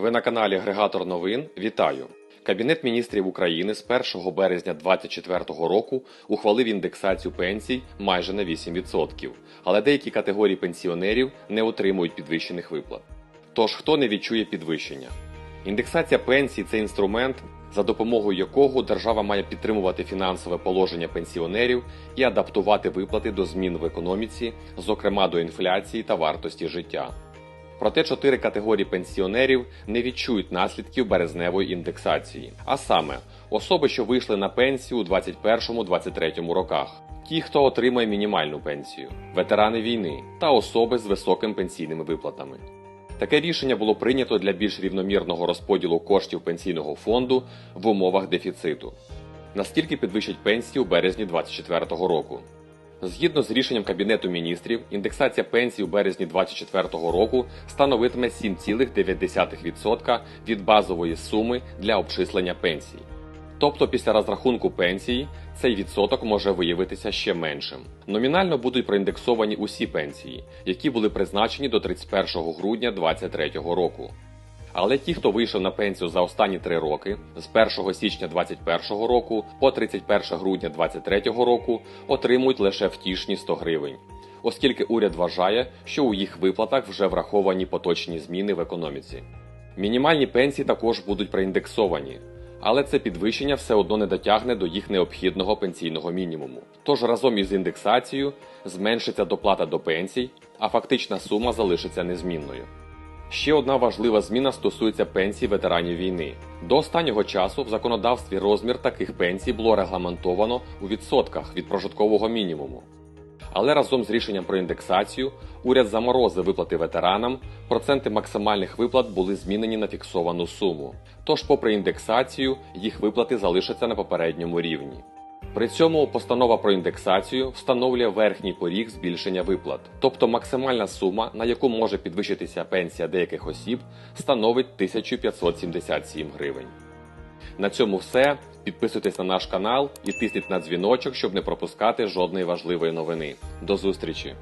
Ви на каналі Агрегатор новин. Вітаю! Кабінет міністрів України з 1 березня 2024 року ухвалив індексацію пенсій майже на 8%, але деякі категорії пенсіонерів не отримують підвищених виплат. Тож хто не відчує підвищення? Індексація пенсій це інструмент, за допомогою якого держава має підтримувати фінансове положення пенсіонерів і адаптувати виплати до змін в економіці, зокрема до інфляції та вартості життя. Проте чотири категорії пенсіонерів не відчують наслідків березневої індексації, а саме особи, що вийшли на пенсію у 2021-2023 роках, ті, хто отримує мінімальну пенсію, ветерани війни та особи з високими пенсійними виплатами. Таке рішення було прийнято для більш рівномірного розподілу коштів пенсійного фонду в умовах дефіциту. Наскільки підвищать пенсії у березні 2024 року? Згідно з рішенням Кабінету міністрів, індексація пенсій у березні 2024 року становитиме 7,9% від базової суми для обчислення пенсій. Тобто після розрахунку пенсії цей відсоток може виявитися ще меншим. Номінально будуть проіндексовані усі пенсії, які були призначені до 31 грудня 2023 року. Але ті, хто вийшов на пенсію за останні три роки з 1 січня 2021 року по 31 грудня 2023 року, отримують лише втішні 100 гривень, оскільки уряд вважає, що у їх виплатах вже враховані поточні зміни в економіці. Мінімальні пенсії також будуть проіндексовані, але це підвищення все одно не дотягне до їх необхідного пенсійного мінімуму. Тож разом із індексацією зменшиться доплата до пенсій, а фактична сума залишиться незмінною. Ще одна важлива зміна стосується пенсій ветеранів війни. До останнього часу в законодавстві розмір таких пенсій було регламентовано у відсотках від прожиткового мінімуму. Але разом з рішенням про індексацію уряд заморозив виплати ветеранам, проценти максимальних виплат були змінені на фіксовану суму. Тож, попри індексацію, їх виплати залишаться на попередньому рівні. При цьому постанова про індексацію встановлює верхній поріг збільшення виплат, тобто максимальна сума, на яку може підвищитися пенсія деяких осіб, становить 1577 гривень. На цьому все. Підписуйтесь на наш канал і тисніть на дзвіночок, щоб не пропускати жодної важливої новини. До зустрічі!